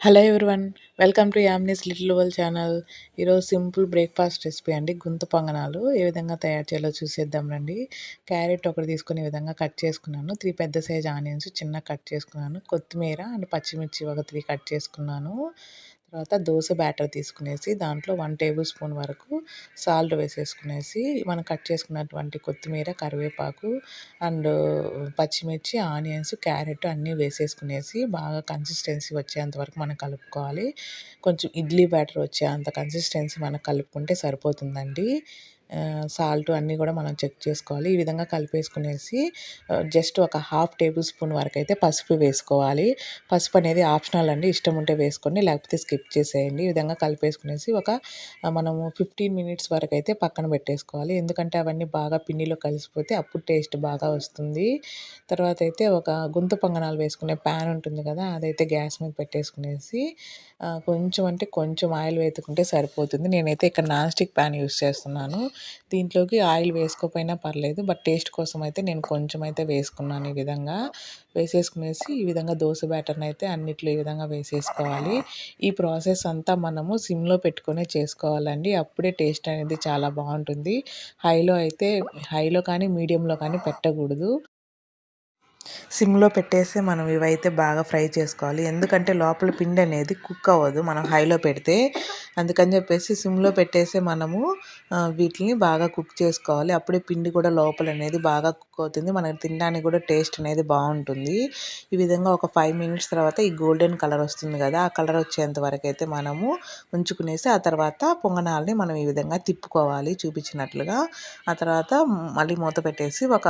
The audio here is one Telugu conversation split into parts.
Hello everyone welcome to Yamni's little world channel. ఈరోజు సింపుల్ బ్రేక్ఫాస్ట్ రెసిపీ అండి. గుంత పొంగనాలు ఏ విధంగా తయారు చేయాలో చూసేద్దాం రండి. క్యారెట్ ఒకటి తీసుకుని విధంగా కట్ చేసుకున్నాను. త్రీ పెద్ద సైజ్ ఆనియన్స్ చిన్న కట్ చేసుకున్నాను. కొత్తిమీర అండ్ పచ్చిమిర్చి ఒక త్రీ కట్ చేసుకున్నాను. తర్వాత దోశ బ్యాటర్ తీసుకునేసి దాంట్లో వన్ టేబుల్ స్పూన్ వరకు సాల్ట్ వేసేసుకునేసి మనం కట్ చేసుకున్నటువంటి కొత్తిమీర కరివేపాకు అండ్ పచ్చిమిర్చి ఆనియన్స్ క్యారెట్ అన్నీ వేసేసుకునేసి బాగా కన్సిస్టెన్సీ వచ్చేంత వరకు మనం కలుపుకోవాలి. కొంచెం ఇడ్లీ బ్యాటర్ వచ్చే అంత కన్సిస్టెన్సీ మనం కలుపుకుంటే సరిపోతుందండి. సాల్ట్ అన్నీ కూడా మనం చెక్ చేసుకోవాలి. ఈ విధంగా కలిపేసుకునేసి జస్ట్ ఒక హాఫ్ టేబుల్ స్పూన్ వరకు అయితే పసుపు వేసుకోవాలి. పసుపు అనేది ఆప్షనల్ అండి. ఇష్టం ఉంటే వేసుకోండి లేకపోతే స్కిప్ చేసేయండి. ఈ విధంగా కలిపేసుకునేసి ఒక మనము ఫిఫ్టీన్ మినిట్స్ వరకు అయితే పక్కన పెట్టేసుకోవాలి. ఎందుకంటే అవన్నీ బాగా పిండిలో కలిసిపోతే అప్పుడు టేస్ట్ బాగా వస్తుంది. తర్వాత అయితే ఒక గుంత పొంగనాలు వేసుకునే ప్యాన్ ఉంటుంది కదా అదైతే గ్యాస్ మీద పెట్టేసుకునేసి కొంచెం అంటే కొంచెం ఆయిల్ వేతుకుంటే సరిపోతుంది. నేనైతే ఇక్కడ నాన్ స్టిక్ ప్యాన్ యూస్ చేస్తున్నాను. దీంట్లోకి ఆయిల్ వేసుకోకపోయినా పర్లేదు బట్ టేస్ట్ కోసం అయితే నేను కొంచెం అయితే వేసుకున్నాను ఈ విధంగా. వేసేసుకునేసి ఈ విధంగా దోశ బ్యాటర్ని అయితే అన్నిట్లో ఈ విధంగా వేసేసుకోవాలి. ఈ ప్రాసెస్ అంతా మనము సిమ్లో పెట్టుకునే చేసుకోవాలండి. అప్పుడే టేస్ట్ అనేది చాలా బాగుంటుంది. హైలో అయితే హైలో కానీ మీడియంలో కానీ పెట్టకూడదు. సిమ్లో పెట్టేసి మనం ఇవైతే బాగా ఫ్రై చేసుకోవాలి. ఎందుకంటే లోపల పిండి అనేది కుక్ అవ్వదు. మనం హైలో పెడితే అందుకని చెప్పేసి సిమ్లో పెట్టేసి మనము వీటిని బాగా కుక్ చేసుకోవాలి. అప్పుడే పిండి కూడా లోపల అనేది బాగా కుక్ అవుతుంది. మనకి తినడానికి కూడా టేస్ట్ అనేది బాగుంటుంది. ఈ విధంగా ఒక ఫైవ్ మినిట్స్ తర్వాత ఈ గోల్డెన్ కలర్ వస్తుంది కదా ఆ కలర్ వచ్చేంత వరకు అయితే మనము ఉంచుకునేసి ఆ తర్వాత పొంగనాలని మనం ఈ విధంగా తిప్పుకోవాలి చూపించినట్లుగా. ఆ తర్వాత మళ్ళీ మూత పెట్టేసి ఒక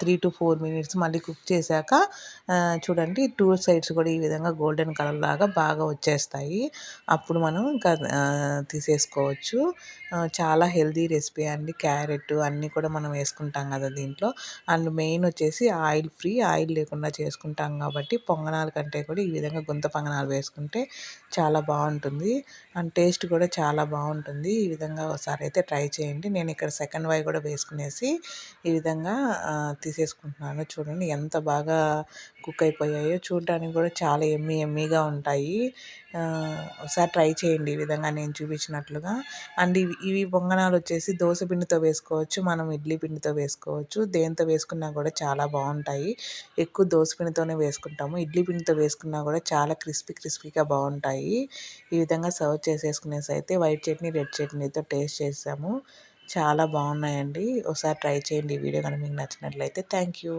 త్రీ టు ఫోర్ మినిట్స్ మళ్ళీ కుక్ చేశాక చూడండి టూ సైడ్స్ కూడా ఈ విధంగా గోల్డెన్ కలర్ లాగా బాగా వచ్చేస్తాయి. అప్పుడు మనం ఇంకా తీసేసుకోవచ్చు. చాలా హెల్దీ రెసిపీ అండి. క్యారెట్ అన్నీ కూడా మనం వేసుకుంటాం కదా దీంట్లో. అండ్ మెయిన్ వచ్చేసి ఆయిల్ ఫ్రీ ఆయిల్ లేకుండా చేసుకుంటాం కాబట్టి పొంగనాల కంటే కూడా ఈ విధంగా గుంత పొంగనాలు వేసుకుంటే చాలా బాగుంటుంది. అండ్ టేస్ట్ కూడా చాలా బాగుంటుంది. ఈ విధంగా ఒకసారి అయితే ట్రై చేయండి. నేను ఇక్కడ సెకండ్ వై కూడా వేసుకునేసి ఈ విధంగా తీసేసుకుంటున్నాను. చూడండి ఎంత బాగా కుక్ అయిపోయాయో చూడడానికి కూడా చాలా ఎమ్మీ ఎమ్మీగా ఉంటాయి. ఒకసారి ట్రై చేయండి ఈ విధంగా నేను చూపించినట్లుగా. అండ్ ఇవి ఇవి పొంగనాలు వచ్చేసి దోశ పిండితో వేసుకోవచ్చు మనం ఇడ్లీ పిండితో వేసుకోవచ్చు. దేంతో వేసుకున్నా కూడా చాలా బాగుంటాయి. ఎక్కువ దోశ పిండితోనే వేసుకుంటాము. ఇడ్లీ పిండితో వేసుకున్నా కూడా చాలా క్రిస్పీ క్రిస్పీగా బాగుంటాయి. ఈ విధంగా సర్వ్ చేసేసుకునేసి అయితే వైట్ చట్నీ రెడ్ చట్నీతో టేస్ట్ చేసాము. చాలా బాగున్నాయండి. ఒకసారి ట్రై చేయండి ఈ వీడియో కానీ మీకు నచ్చినట్లయితే. Thank you.